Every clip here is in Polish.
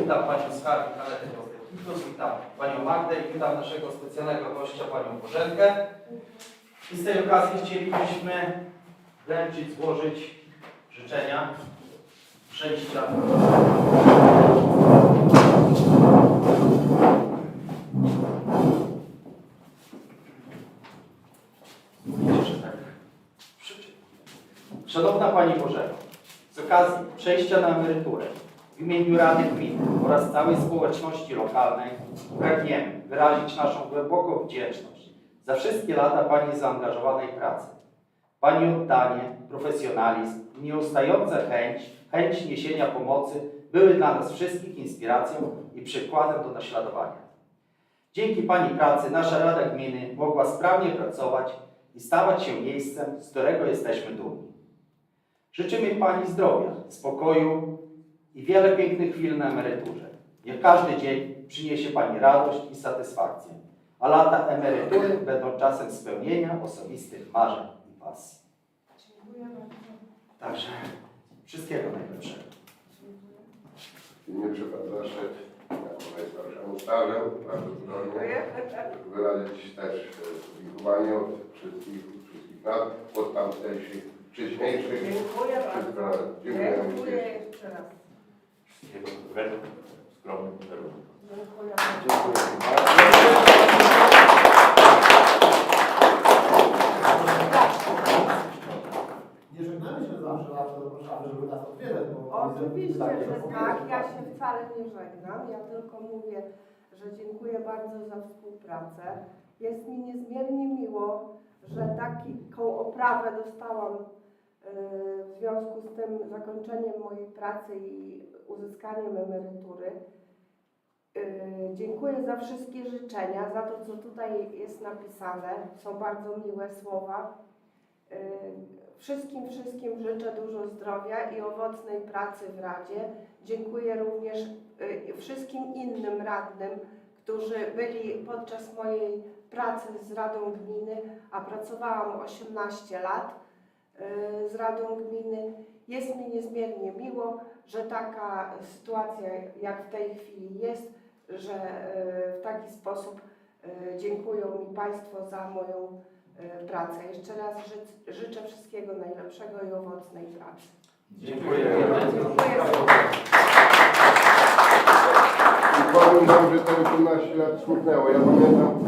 Witam panią skarbnik Aletę Rozdekitus, witam panią Magdę i witam naszego specjalnego gościa, panią Bożenkę. I z tej okazji chcielibyśmy wręczyć, złożyć życzenia że tak. Szanowna Pani Bożeno, z okazji przejścia na emeryturę w imieniu Rady Gminy oraz całej społeczności lokalnej pragniemy wyrazić naszą głęboką wdzięczność za wszystkie lata Pani zaangażowanej pracy. Pani oddanie, profesjonalizm i nieustająca chęć, chęć niesienia pomocy były dla nas wszystkich inspiracją i przykładem do naśladowania. Dzięki Pani pracy nasza Rada Gminy mogła sprawnie pracować i stawać się miejscem, z którego jesteśmy dumni. Życzymy Pani zdrowia, spokoju i wiele pięknych chwil na emeryturze. Niech każdy dzień przyniesie Pani radość i satysfakcję, a lata emerytury będą czasem spełnienia osobistych marzeń i pasji. Dziękuję bardzo. Także wszystkiego najlepszego. Przepadła Szef, jako najstarszemu stażem, bardzo zdrowie, Dziękuję. wyrazić też e, podziękowanie od wszystkich, wszystkich nas, od tamtejszych wcześniejszych. Dziękuję bardzo. Dziękuję jeszcze raz. Dobrego, skromnym kierunku. Dziękuję. Nie żegnamy się zawsze, zawsze zapraszamy, żeby nas odwiedzać, bo Oczywiście, takie że tak. Ja się wcale nie żegnam. Ja tylko mówię, że dziękuję bardzo za współpracę. Jest mi niezmiernie miło, że taką oprawę dostałam w związku z tym zakończeniem mojej pracy i uzyskaniem emerytury. E, Dziękuję za wszystkie życzenia, za to, co tutaj jest napisane. Są bardzo miłe słowa. E, Wszystkim, wszystkim życzę dużo zdrowia i owocnej pracy w Radzie. Dziękuję również wszystkim innym radnym, którzy byli podczas mojej pracy z Radą Gminy, a pracowałam 18 lat z Radą Gminy. Jest mi niezmiernie miło, że taka sytuacja jak w tej chwili jest, że y, w taki sposób y, dziękują mi Państwo za moją pracę. Jeszcze raz ży- życzę wszystkiego najlepszego i owocnej pracy. Dziękujemy. I powiem Wam, że te 18 lat smutnęło. Ja pamiętam,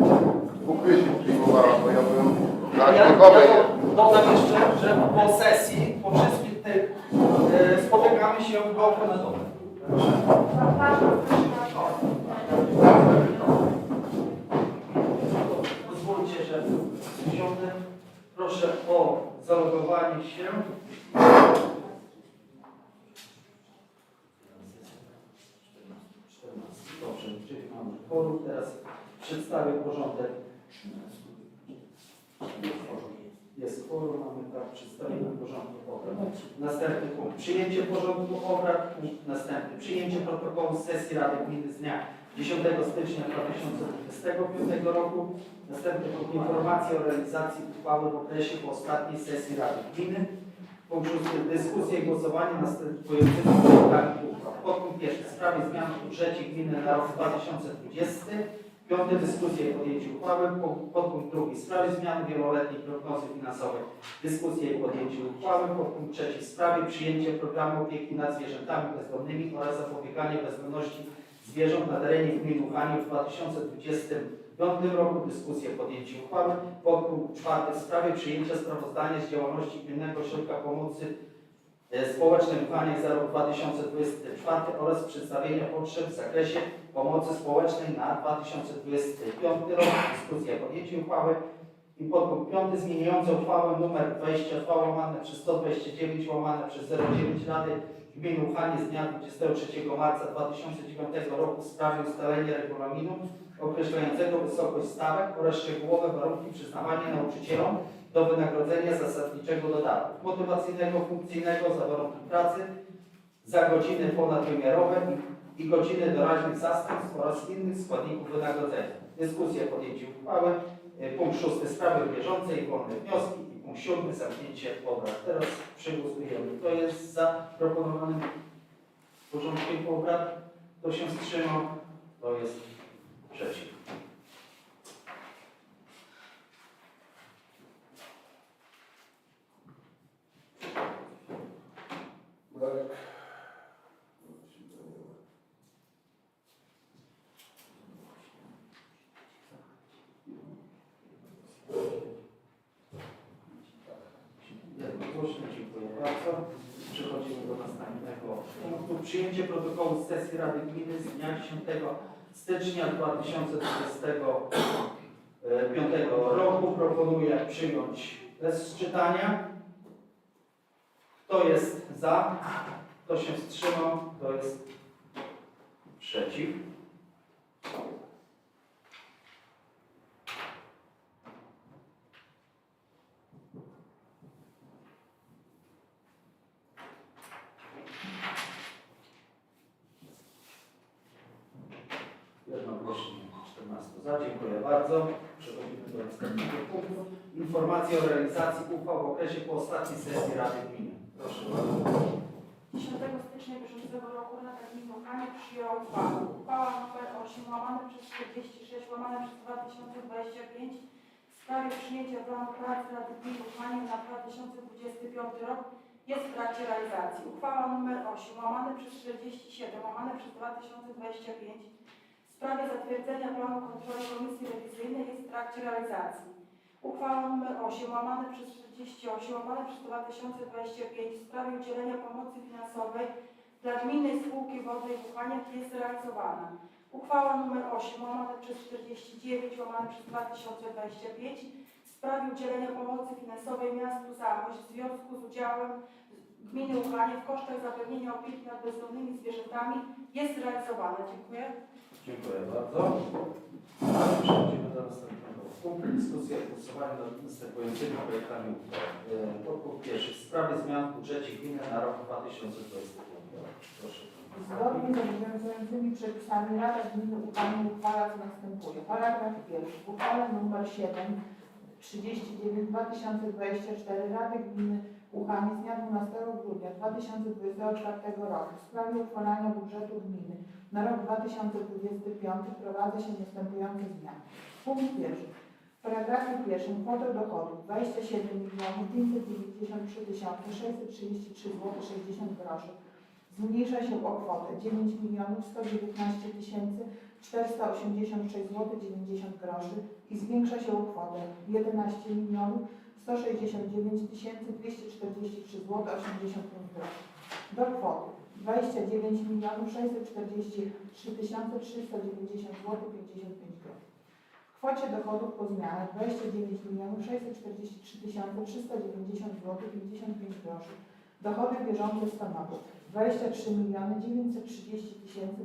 Krysi przyjmowałam, bo ja byłem A ja, ja dodam jeszcze, że po sesji, po wszystkich tych, e, spotykamy się w bloku na dole. Pozwólcie, że usiądę. Proszę o zalogowanie się. Dobrze, czyli mamy forum. Teraz przedstawię porządek. Jest forum, mamy tak porządku obrad. Następny punkt. Przyjęcie porządku obrad. Punkt następny. Przyjęcie protokołu sesji Rady Gminy z dnia 10 stycznia 2025 roku. Następny punkt. Informacja o realizacji uchwały w okresie po ostatniej sesji Rady Gminy. Punkt szósty. Dyskusje i głosowanie następującymi punktami uchwał. Podpunkt pierwszy. W sprawie zmian w budżecie gminy na rok 2020. Piąte dyskusje podjęcie uchwały. Punkt- Podpunkt drugi. W sprawie zmiany wieloletniej prognozy finansowej. Dyskusje i podjęcie uchwały. Podpunkt trzeci. W sprawie przyjęcia programu opieki nad zwierzętami bezdomnymi oraz zapobiegania bezdomności zwierząt na terenie gminy Uchaniu w 2025 roku. Dyskusje podjęcie uchwały. Podpunkt czwarty. W sprawie przyjęcia sprawozdania z działalności Gminnego Ośrodka Pomocy e, Społecznej Uchanie za rok 2024 oraz przedstawienia potrzeb w zakresie pomocy społecznej na 2025 rok. Dyskusja, podjęcie uchwały. I podpunkt piąty zmieniający uchwałę nr 22 łamane przez 129 łamane przez 09 Rady Gminy Uchanie z dnia 23 marca 2009 roku w sprawie ustalenia regulaminu określającego wysokość stawek oraz szczegółowe warunki przyznawania nauczycielom do wynagrodzenia zasadniczego dodatku motywacyjnego, funkcyjnego za warunki pracy, za godziny ponadwymiarowe i, i godziny doraźnych zastępstw oraz innych składników wynagrodzenia. Dyskusja podjęcie uchwały. E, Punkt szósty sprawy bieżące i wolne wnioski. I punkt siódmy, zamknięcie obrad. Teraz przegłosujemy. Kto jest za proponowanym porządkiem obrad? Kto się wstrzymał? Kto jest przeciw? Marek. Jednogłośnie dziękuję bardzo. Przechodzimy do następnego punktu. Przyjęcie protokołu z sesji Rady Gminy z dnia 10 stycznia 2025 roku. Proponuję przyjąć bez czytania. Kto jest za? Kto się wstrzymał? Kto jest przeciw? Jednogłośnie 14 za. Dziękuję bardzo. Przechodzimy do następnego punktu. Informacja o realizacji uchwał w okresie po ostatniej sesji Rady Gminy. Proszę bardzo. 10 stycznia bieżącego roku Rada Gminy Łukanie przyjęła uchwałę. Uchwała nr 8 łamane przez 46 łamane przez 2025 w sprawie przyjęcia planu pracy Rady Gminy Łukanie na 2025 rok jest w trakcie realizacji. Uchwała nr 8 łamane przez 47 łamane przez 2025 w sprawie zatwierdzenia planu kontroli Komisji Rewizyjnej jest w trakcie realizacji. Uchwała nr 8 łamane przez 48 łamane przez 2025 w sprawie udzielenia pomocy finansowej dla Gminnej Spółki Wodnej Wuchaniak jest realizowana. Uchwała nr 8 łamane przez 49 łamane przez 2025 w sprawie udzielenia pomocy finansowej miastu Zamość w związku z udziałem Gminy Łuchanie w kosztach zapewnienia opieki nad bezdomnymi zwierzętami jest realizowana. Dziękuję. Dziękuję bardzo. Przechodzimy do następnego punktu. Dyskusja i głosowanie nad następującymi projektami uchwał. E, Punkt pierwszy. W sprawie zmian w budżecie gminy na rok 2025. Proszę. Zgodnie z obowiązującymi przepisami Rada Gminy Łukanie uchwala co następuje. Paragraf pierwszy. W nr 7 39 2024 Rady Gminy Łukanie z dnia 12 grudnia 2024 roku w sprawie uchwalania budżetu gminy na rok 2025 wprowadza się następujące zmiany. Punkt pierwszy. W paragrafie pierwszym kwotę dochodów 27 593 633 zł 60 groszy zmniejsza się o kwotę 9 119 486 zł 90 groszy i zwiększa się o kwotę 11 169 243 zł 85 groszy. Do kwoty 29 643 390 zł 55 groszy. W kwocie dochodów po zmianach 29 643 390 zł 55 groszy. Dochody bieżące stanowią 23 930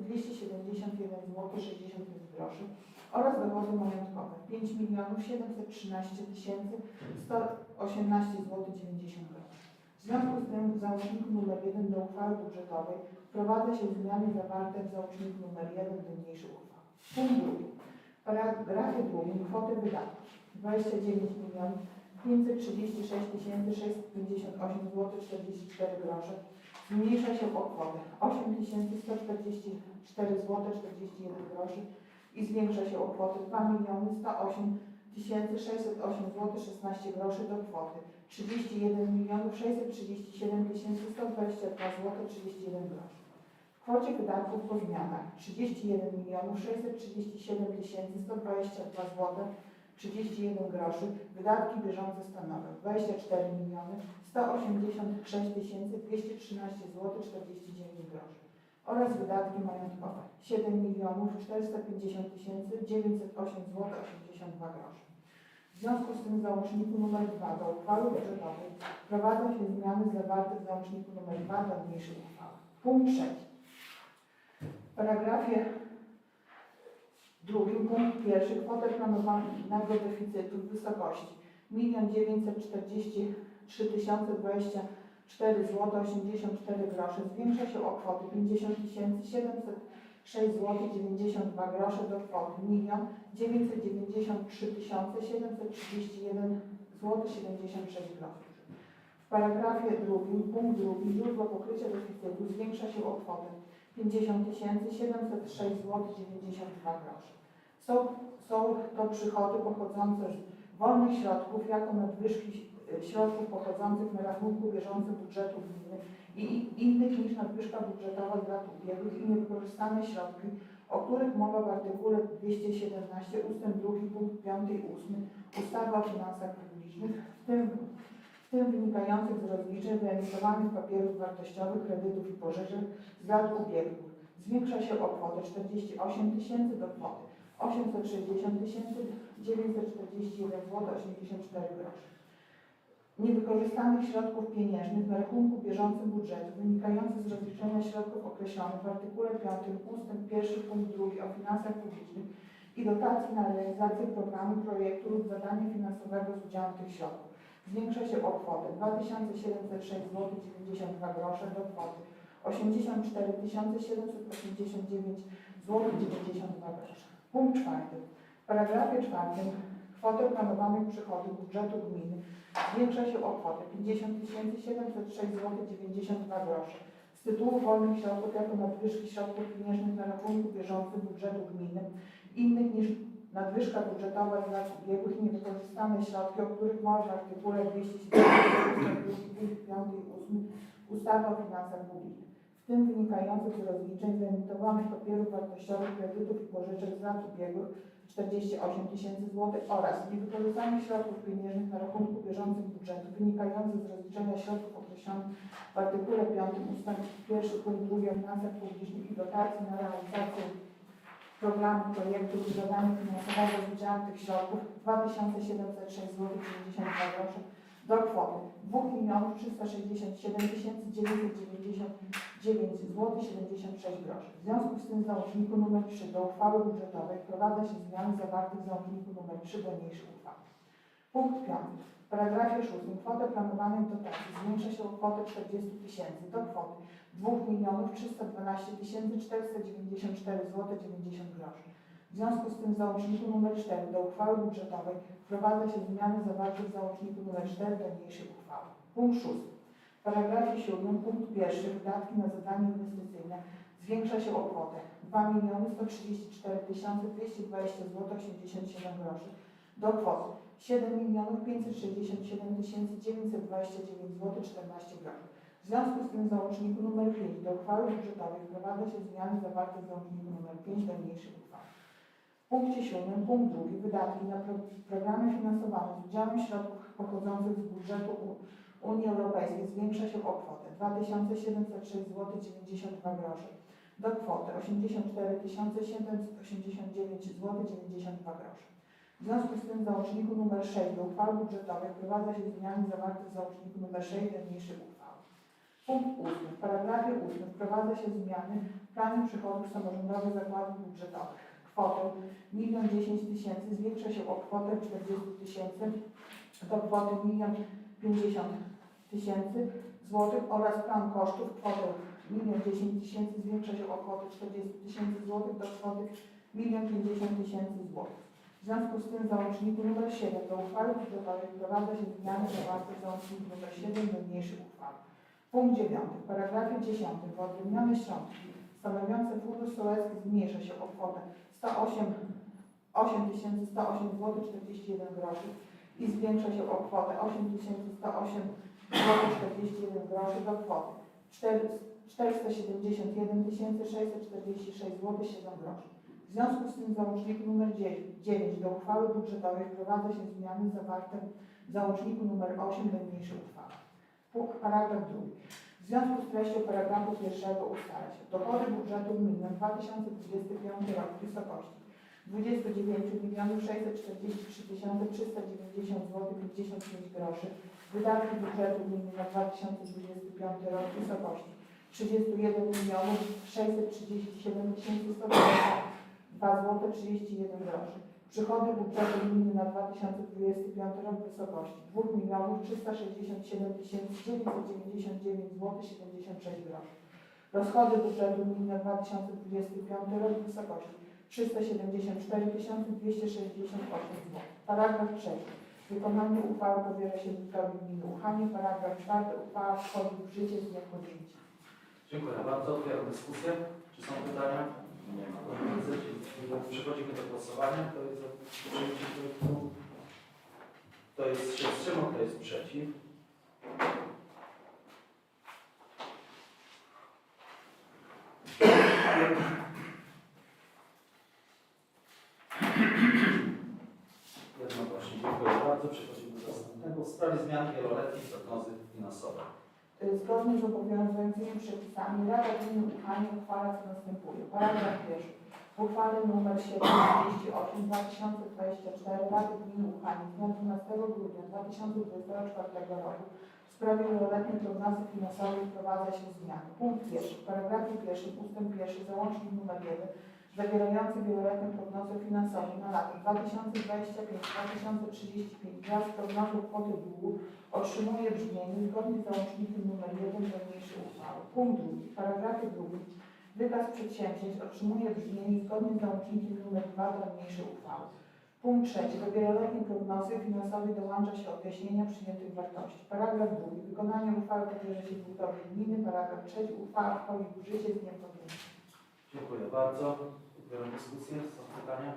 271 zł 65 groszy oraz dochody majątkowe 5 713 118 zł 90 groszy. Związku z tym w załączniku nr 1 do uchwały budżetowej wprowadza się zmiany zawarte w załączniku nr 1 do niniejszej uchwały. Punkt drugi. W paragrafie drugim kwoty wydatków 29 536 658 zł 44 grosze zmniejsza się o kwotę 8144 zł 41 groszy i zwiększa się o kwotę 2 108 608 zł 16 groszy do kwoty 31 637 122 zł 31 groszy. W kwocie wydatków po zmianach 31 637 122 zł 31 groszy, wydatki bieżące stanowią 24 miliony 186 213 zł 49 groszy oraz wydatki majątkowe 7 milionów 450 908 zł 82 groszy. W związku z tym w załączniku nr 2 do uchwały budżetowej wprowadza się zmiany zawarte w załączniku nr 2 do mniejszej uchwały. Punkt trzeci. W paragrafie Drugim punkt pierwszy kwotę planowanego deficytu w wysokości 1 943 024 zł 84 groszy zwiększa się o kwotę 50 706 zł 92 groszy do kwoty 1 993 731 zł 76 groszy. W paragrafie drugim, punkt drugi, źródło pokrycia deficytu zwiększa się o kwotę 50 706 zł 92 grosze. Są, są to przychody pochodzące z wolnych środków jako nadwyżki środków pochodzących na rachunku bieżącym budżetu gminy i innych niż nadwyżka budżetowa z lat ubiegłych i niewykorzystane środki, o których mowa w artykule 217 ust. 2 punkt 5 i 8 ustawy o finansach publicznych, w tym, w tym wynikających z rozliczeń wyemitowanych papierów wartościowych, kredytów i pożyczek z lat ubiegłych. Zwiększa się o kwotę 48 tysięcy do kwoty 860 941 zł 84 groszy. Niewykorzystanych środków pieniężnych na rachunku bieżącym budżetu wynikających z rozliczenia środków określonych w artykule 5 ust. 1 punkt 2 o finansach publicznych i dotacji na realizację programu, projektu lub zadania finansowego z udziałem tych środków. Zwiększa się o kwotę 2706 zł 92 grosze do kwoty 84 789 zł 92 grosze. Punkt czwarty. W paragrafie czwartym kwotę planowanych przychodów budżetu gminy zwiększa się o kwotę 50 706 zł 92 grosze z tytułu wolnych środków jako nadwyżki środków pieniężnych na rachunku bieżącym budżetu gminy innych niż nadwyżka budżetowa z lat ubiegłych i niewykorzystane środki, o których mowa w artykule 270 5 i 8 ustawy o finansach publicznych, w tym wynikających z rozliczeń wyemitowanych papierów wartościowych, kredytów i pożyczek z lat ubiegłych 48 tysięcy złotych oraz niewykorzystanych środków pieniężnych na rachunku bieżącym budżetu wynikających z rozliczenia środków określonych w artykule 5 ust. 1 punkt 2 o finansach publicznych i dotacji na realizację programu projektu i zadania finansowego z udziałem tych środków 2706 zł 92 groszy do kwoty 2 367 999 zł 76 groszy. W związku z tym w załączniku nr 3 do uchwały budżetowej wprowadza się zmiany zawarte w załączniku nr 3 do niniejszej uchwały. Punkt 5. W paragrafie 6 kwotę planowanej dotacji zwiększa się o kwotę 40 tysięcy do kwoty 2 312 494 zł 90 groszy. W związku z tym w załączniku nr 4 do uchwały budżetowej wprowadza się zmiany zawarte w załączniku nr 4 do niniejszej uchwały. Punkt 6. Paragrafie 7 punkt 1 wydatki na zadania inwestycyjne zwiększa się o kwotę 2 134 220 zł 87 groszy do kwoty 7 567 929 zł 14 groszy. W związku z tym w załączniku nr 5 do uchwały budżetowej wprowadza się zmiany zawarte w załączniku nr 5 do niniejszej uchwały. W punkcie 7, punkt 2, wydatki na pro, programy finansowane z udziałem środków pochodzących z budżetu Unii Europejskiej zwiększa się o kwotę 2706 zł 92 groszy do kwoty 84 789 zł 92 groszy. W związku z tym w załączniku nr 6 do uchwały budżetowej wprowadza się zmiany zawarte w załączniku nr 6 do niniejszej uchwały. Punkt 8. W paragrafie 8 wprowadza się zmiany w planie przychodów samorządowych zakładów budżetowych. Kwotę 1 10 tysięcy zwiększa się o kwotę 40 tysięcy do kwoty 1 50 tysięcy złotych oraz plan kosztów kwotę 1 10 tysięcy zwiększa się o kwotę 40 tysięcy złotych do kwoty 1 50 tysięcy złotych. W związku z tym w załączniku nr 7 do uchwały budżetowej wprowadza się zmiany zawarte w załączniku nr 7 do niniejszej uchwały. Punkt 9. W paragrafie 10 wyodrębnione środki stanowiące fundusz sołecki zmniejsza się o kwotę 108 8 108 zł 41 groszy i zwiększa się o kwotę 8 108 zł 41 groszy do kwoty 4 471 646 zł 7 groszy. W związku z tym w załączniku nr 9 do uchwały budżetowej wprowadza się zmiany zawarte w załączniku nr 8 do niniejszej uchwały. Paragraf drugi. W związku z treścią paragrafu pierwszego ustala się dochody budżetu gminy na 2025 rok w wysokości 29 643 390 zł 55 groszy. Wydatki budżetu gminy na 2025 rok wysokości 31 637 122 zł 31 groszy. Przychody budżetu gminy na 2025 rok wysokości 2 367 999 zł 76 groszy. Rozchody budżetu gminy na 2025 rok wysokości 374 268 zł. Paragraf 3. Wykonanie uchwały powierza się wójtowi gminy Uchanie. Paragraf czwarty. Uchwała wchodzi w życie z dnia podjęcia. Dziękuję bardzo. Otwieram dyskusję. Czy są pytania? Nie ma. Przechodzimy do głosowania. To jest za przyjęcie projektu. To jest się wstrzymał, to jest przeciw. Jednogłośnie. Dziękuję bardzo. Przechodzimy do następnego. W sprawie zmian wieloletniej prognozy finansowej. Zgodnie z obowiązującymi przepisami Rada Gminy Uchanie uchwala co następuje. Paragraf pierwszy. W uchwale nr 738 2024 Rady Gminy Uchanie z dnia 12 grudnia 2024 roku w sprawie wieloletniej prognozy finansowej wprowadza się zmiany. Punkt pierwszy. W paragrafie pierwszym ustęp pierwszy załącznik nr 1 zawierający wieloletnią prognozę finansową na lata 2025-2035 wraz z prognozą kwoty długu otrzymuje brzmienie zgodnie z załącznikiem nr 1 do niniejszej uchwały. Punkt drugi. W paragrafie drugim wykaz przedsięwzięć otrzymuje brzmienie zgodnie z załącznikiem nr 2 do niniejszej uchwały. Punkt trzeci. Do wieloletniej prognozy finansowej dołącza się odjaśnienia przyjętych wartości. Paragraf drugi. Wykonanie uchwały powierza się wójtowi gminy. Paragraf trzeci. Uchwała wchodzi w życie z dniem podjęcia. Dziękuję bardzo. Otwieram dyskusję. Są pytania?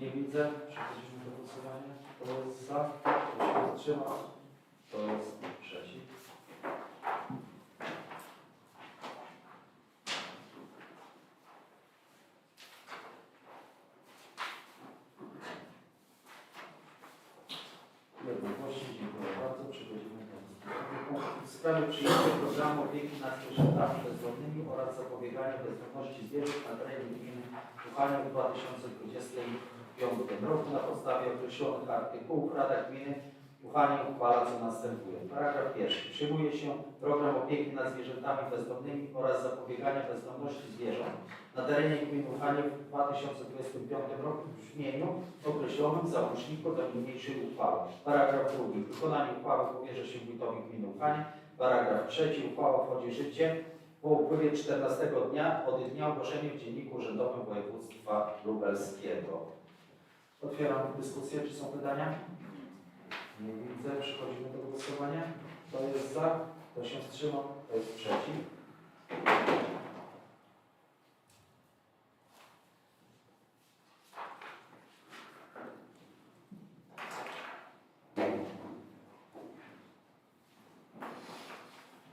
Nie widzę. Przechodzimy do głosowania. Kto jest za? Kto się wstrzymał? Kto jest przeciw? Jednogłośnie. Dziękuję bardzo. Przechodzimy do następnego punktu. W sprawie przyjęcia programu opieki nad zwierzętami bezdomnymi oraz zapobiegania bezdomności zwierząt na terenie gminy Uchania w 2025 roku na podstawie określonych artykułów Rada Gminy Uchania uchwala co następuje. Paragraf pierwszy. Przyjmuje się program opieki nad zwierzętami bezdomnymi oraz zapobiegania bezdomności zwierząt na terenie gminy Uchania w 2025 roku w brzmieniu określonym w załączniku do niniejszej uchwały. Paragraf drugi. Wykonanie uchwały powierza się wójtowi gminy Uchania. Paragraf trzeci. Uchwała wchodzi w życie po upływie 14 dnia od dnia ogłoszenia w Dzienniku Urzędowym Województwa Lubelskiego. Otwieram dyskusję. Czy są pytania? Nie widzę. Przechodzimy do głosowania. Kto jest za? Kto się wstrzymał? Kto jest przeciw?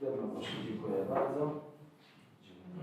Jednogłośnie dziękuję bardzo.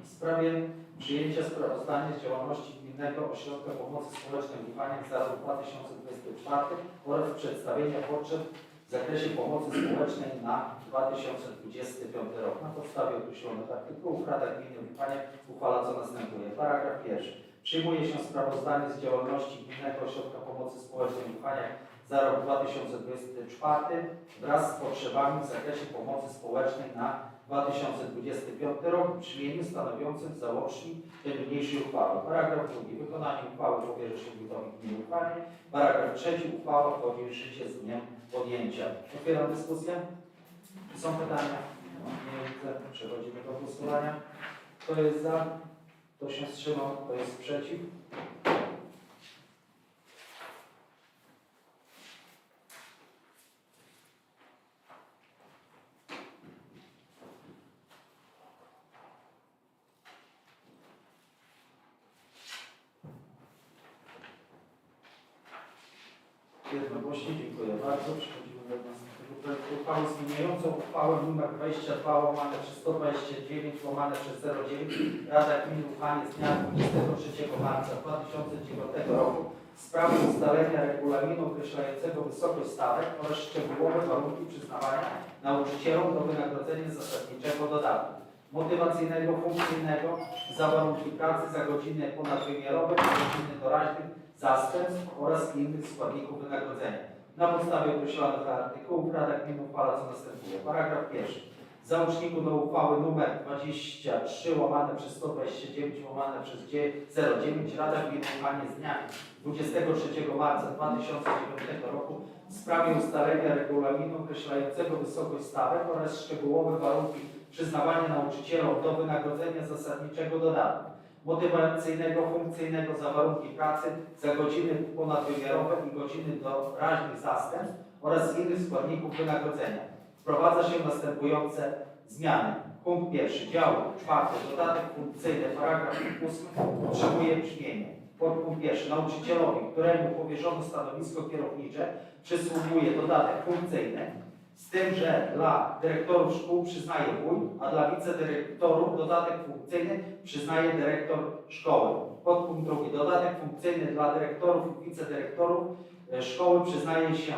W sprawie przyjęcia sprawozdania z działalności Gminnego Ośrodka Pomocy Społecznej Uchaniach za rok 2024 oraz przedstawienia potrzeb w zakresie pomocy społecznej na 2025 rok. Na podstawie określonych artykułów Rada Gminy Uchaniach uchwala co następuje. Paragraf pierwszy. Przyjmuje się sprawozdanie z działalności Gminnego Ośrodka Pomocy Społecznej Uchaniach za rok 2024 wraz z potrzebami w zakresie pomocy społecznej na 2025 rok w brzmieniu stanowiącym załącznik do niniejszej uchwały. Paragraf drugi. Wykonanie uchwały powierza się wójtowi gminy uchwalnie. Paragraf trzeci. Uchwała wchodzi w życie z dniem podjęcia. Otwieram dyskusję. Są pytania? Nie widzę. Przechodzimy do głosowania. Kto jest za? Kto się wstrzymał? Kto jest przeciw? 29 łamane przez 09 Rada Gminy Uchanie z dnia 23 marca 2009 roku w sprawie ustalenia regulaminu określającego wysokość stawek oraz szczegółowe warunki przyznawania nauczycielom do wynagrodzenia zasadniczego dodatku motywacyjnego, funkcyjnego, za warunki pracy, za godziny ponadwymiarowe, za godziny doraźnych, zastępstw oraz innych składników wynagrodzenia. Na podstawie określonych artykułów Rada Gminy uchwala co następuje. Paragraf pierwszy. W załączniku do uchwały nr 23 łamane przez 129 łamane przez 09 Rada Gminy Uchwanie z dnia 23 marca 2009 roku w sprawie ustalenia regulaminu określającego wysokość stawek oraz szczegółowe warunki przyznawania nauczycielom do wynagrodzenia zasadniczego dodatku motywacyjnego, funkcyjnego za warunki pracy, za godziny ponadwymiarowe i godziny doraźnych zastępstw oraz innych składników wynagrodzenia. Wprowadza się następujące zmiany. Punkt pierwszy. Dział czwarty. Dodatek funkcyjny. Paragraf ósmy otrzymuje brzmienie. Podpunkt pierwszy. Nauczycielowi, któremu powierzono stanowisko kierownicze, przysługuje dodatek funkcyjny, z tym, że dla dyrektorów szkół przyznaje wójt, a dla wicedyrektorów dodatek funkcyjny przyznaje dyrektor szkoły. Podpunkt drugi. Dodatek funkcyjny dla dyrektorów i wicedyrektorów e, szkoły przyznaje się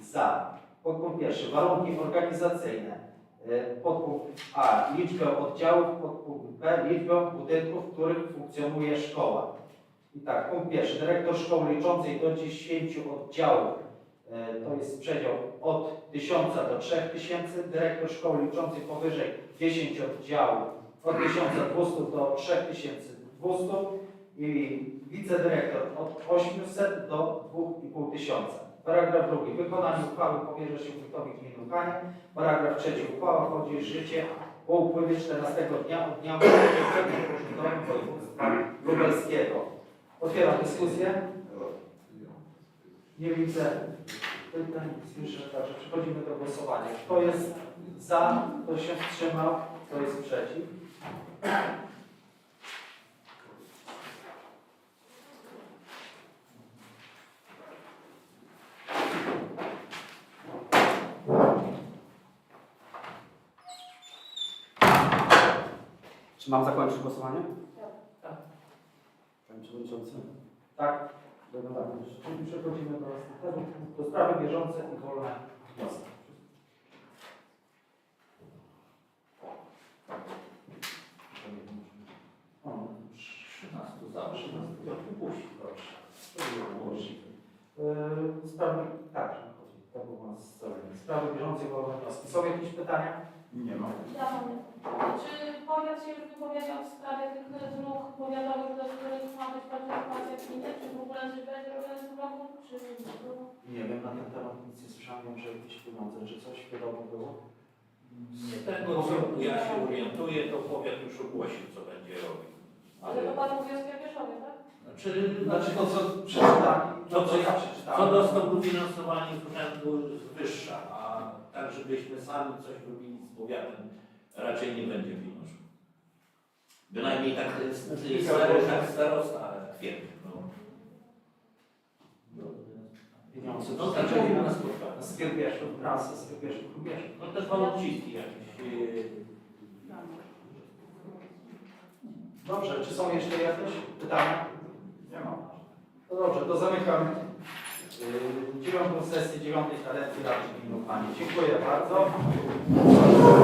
za podpunkt pierwszy warunki organizacyjne, e, podpunkt A liczbę oddziałów, podpunkt B liczbę budynków, w których funkcjonuje szkoła. I tak, punkt pierwszy. Dyrektor szkoły liczącej do 10 oddziałów, e, to jest przedział od 1000 do 3000. Dyrektor szkoły liczącej powyżej 10 oddziałów od 1200 do 3200 i wicedyrektor od 800 do 2500. Paragraf drugi. Wykonanie uchwały powierza się wójtowi gminy Łukania. Paragraf trzeci. Uchwała wchodzi w życie po upływie 14 dnia od dnia urzędowym urzędowym województwa lubelskiego. Otwieram dyskusję. Nie widzę pytań, słyszę, także przechodzimy do głosowania. Kto jest za, kto się wstrzymał, kto jest przeciw? Czy mam zakończyć głosowanie? Tak. Panie Przewodniczący? Tak? Dobra, czyli przechodzimy do następnego punktu. Sprawy bieżące i wolne wnioski. O, 13 za, 13 Piotr Pusi, proszę. Yy, Sprawy, tak, to było nas celem. Sprawy bieżące i wolne wnioski. Są jakieś pytania? Nie ma. Czy powiat się już wypowiedział w sprawie tych dróg powiatowych, do których ma być partycypacja gminy? Czy w ogóle coś będzie robione w tym roku? Czy Nie wiem, na ten temat nic nie słyszałem, że jakieś pieniądze, czy coś wiadomo było? Z tego co ja się orientuję, to powiat już ogłosił, co będzie robił. Ale to Pan mówi o Skarbierzowie, tak? Znaczy, Znaczy to, co przeczytałem, to, co ja przeczytałem. co dostał dofinansowanie z urzędu wyższa, a tak, żebyśmy sami coś robili powiatem raczej nie będzie pieniążków. Bynajmniej tak staro, tak starosta, ale kwietnie. No. No, no, no. Pieniądze. No, znaczy, u nas spotkanie. Z Kiełbieszów, prasa z Kiełbieszów, Kiełbieszów. No też mam odciski jakieś. Y, dobrze, czy są jeszcze jakieś pytania? Nie ma. No dobrze, to zamykamy. Yy, 9 sesję 9 kadencji Rady Gminy Dziękuję bardzo.